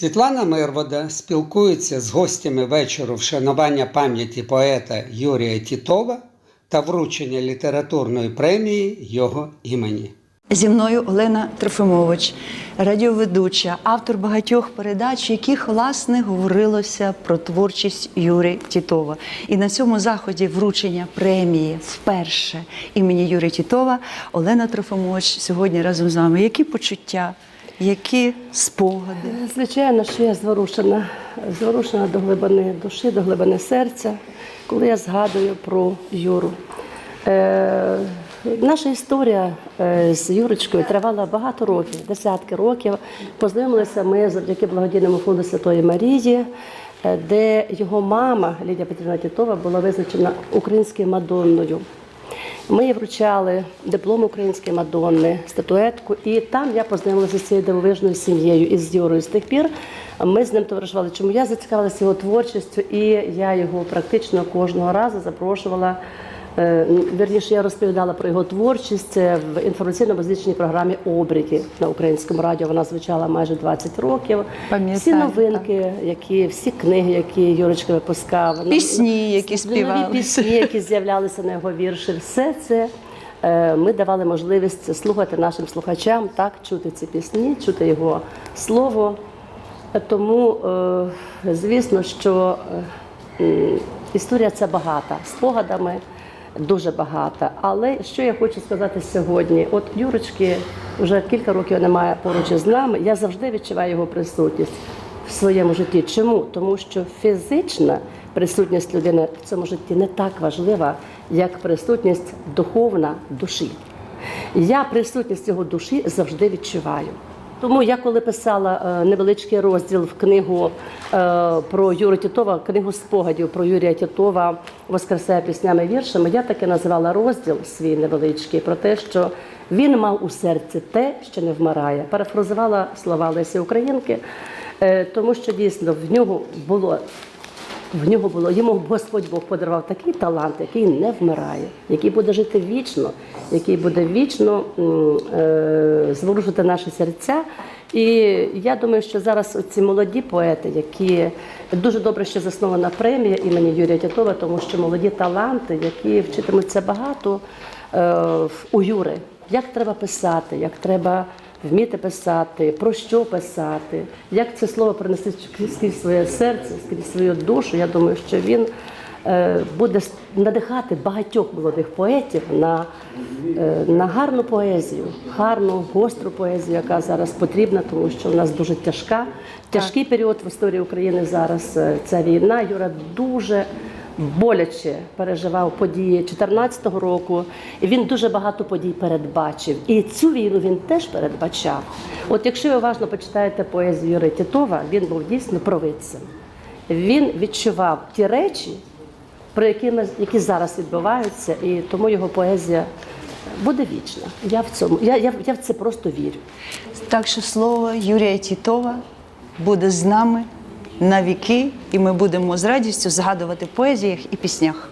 Світлана Мирвода спілкується з гостями вечору вшанування пам'яті поета Юрія Тітова та вручення літературної премії його імені. Зі мною Олена Трофимович, радіоведуча, автор багатьох передач, яких власне говорилося про творчість Юрія Тітова. І на цьому заході вручення премії вперше імені Юрія Тітова Олена Трофимович сьогодні разом з вами. Які почуття, які спогади? Звичайно, що я зворушена, зворушена до глибини душі, до глибини серця, коли я згадую про Юру. Е, наша історія е, з Юрочкою тривала багато років, десятки років. Познайомилися ми завдяки благодійному фонду Святої Марії, е, де його мама Лідія Петрівна Тітова була визначена українською Мадонною. Ми вручали диплом української Мадонни, статуетку, і там я познайомилася з цією дивовижною сім'єю із Юрою. З тих пір ми з ним товаришували. Чому я зацікавилася його творчістю, і я його практично кожного разу запрошувала. Е, Вірніше, я розповідала про його творчість Це в інформаційно-музичній програмі Обріки на українському радіо. Вона звучала майже 20 років. Пам'ятаю, Всі новинки, які всі книги, які Юрочка випускав, Пісні, які нові пісні, які з'являлися на його вірші, все це е, ми давали можливість слухати нашим слухачам, так чути ці пісні, чути його слово. Е, Тому, е, звісно, що е, історія ця багата, спогадами дуже багата. Але що я хочу сказати сьогодні? От Юрочки вже кілька років немає поруч із нами. Я завжди відчуваю його присутність в своєму житті. Чому? Тому що фізична присутність людини в цьому житті не так важлива, як присутність духовна душі. Я присутність його душі завжди відчуваю. Тому я коли писала е, невеличкий розділ в книгу про Юрія Тітова, книгу спогадів про Юрія Тітова Воскресає піснями віршами, я таки називала розділ свій невеличкий про те, що він мав у серці те, що не вмирає. Парафразувала слова Лесі Українки, е, тому що дійсно в нього було в нього було йому Господь Бог подарував такий талант, який не вмирає, який буде жити вічно, який буде вічно е, зворушити наші серця. І я думаю, що зараз ці молоді поети, які дуже добре, що заснована премія імені Юрія Тітова, тому що молоді таланти, які вчитимуться багато е, у Юри, як треба писати, як треба вміти писати, про що писати, як це слово принести крізь своє серце, крізь свою душу. Я думаю, що він буде надихати багатьох молодих поетів на, е, на гарну поезію, гарну, гостру поезію, яка зараз потрібна, тому що в нас дуже тяжка, тяжкий період в історії України зараз. е, Ця війна. Юра дуже боляче переживав події 2014 року. І він дуже багато подій передбачив. І цю війну він теж передбачав. От якщо ви уважно почитаєте поезію Юрия Тітова, він був дійсно провидцем. Він відчував ті речі, про які, ми, які зараз відбуваються, і тому його поезія буде вічна. Я в цьому я, я, я в це просто вірю. Так що слово Юрія Тітова буде з нами на віки, і ми будемо з радістю згадувати в поезіях і піснях.